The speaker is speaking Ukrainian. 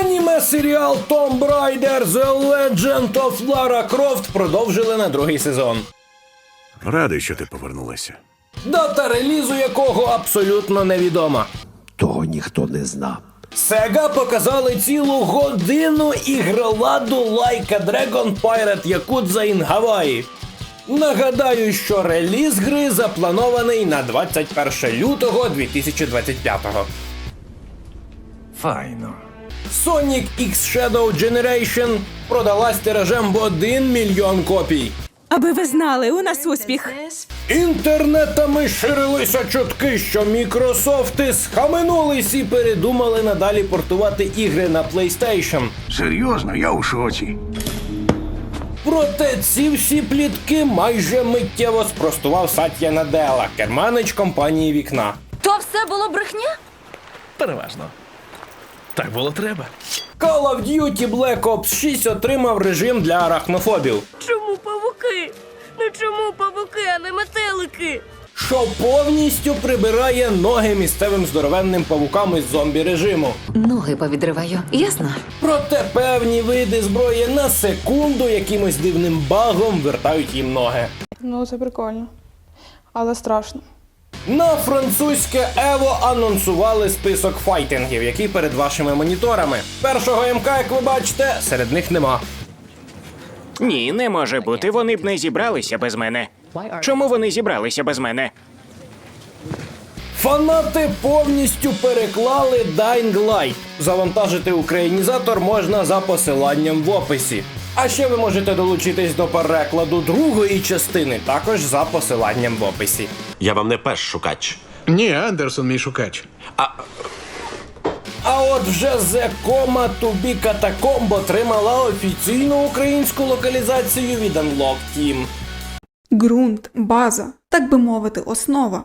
Аніме серіал Tomb Raider The Legend of Lara Croft продовжили на другий сезон. Радий, що ти повернулася. Дата релізу якого абсолютно невідома. Того ніхто не знав. Сега показали цілу годину ігроладу a Dragon Pirate Yakuza in Hawaii. Нагадаю, що реліз гри запланований на 21 лютого 2025-го. Файно. Sonic X Shadow Generation продалась тиражем в 1 мільйон копій. Аби ви знали, у нас успіх. Інтернетами ширилися чутки, що мікрософти схаменулись і передумали надалі портувати ігри на PlayStation. Серйозно, я у шоці. Проте ці всі плітки майже миттєво спростував Сатя Наделла, керманич компанії вікна. То все було брехня? Переважно. Так було треба. Call of Duty Black Ops 6 отримав режим для арахнофобів, Чому павуки? Ну чому павуки, а не метелики? що повністю прибирає ноги місцевим здоровенним павукам із зомбі режиму. Ноги повідриваю, ясно? Проте певні види зброї на секунду якимось дивним багом вертають їм ноги. Ну, це прикольно. Але страшно. На французьке Ево анонсували список файтингів, які перед вашими моніторами. Першого МК, як ви бачите, серед них нема. Ні, не може бути. Вони б не зібралися без мене. Чому вони зібралися без мене? Фанати повністю переклали Dying Light. Завантажити українізатор можна за посиланням в описі. А ще ви можете долучитись до перекладу другої частини, також за посиланням в описі. Я вам не перш шукач. Ні, Андерсон мій шукач. А от вже The Coma to be Catacomb отримала офіційну українську локалізацію від Unlock Team. Ґрунт, база, так би мовити, основа.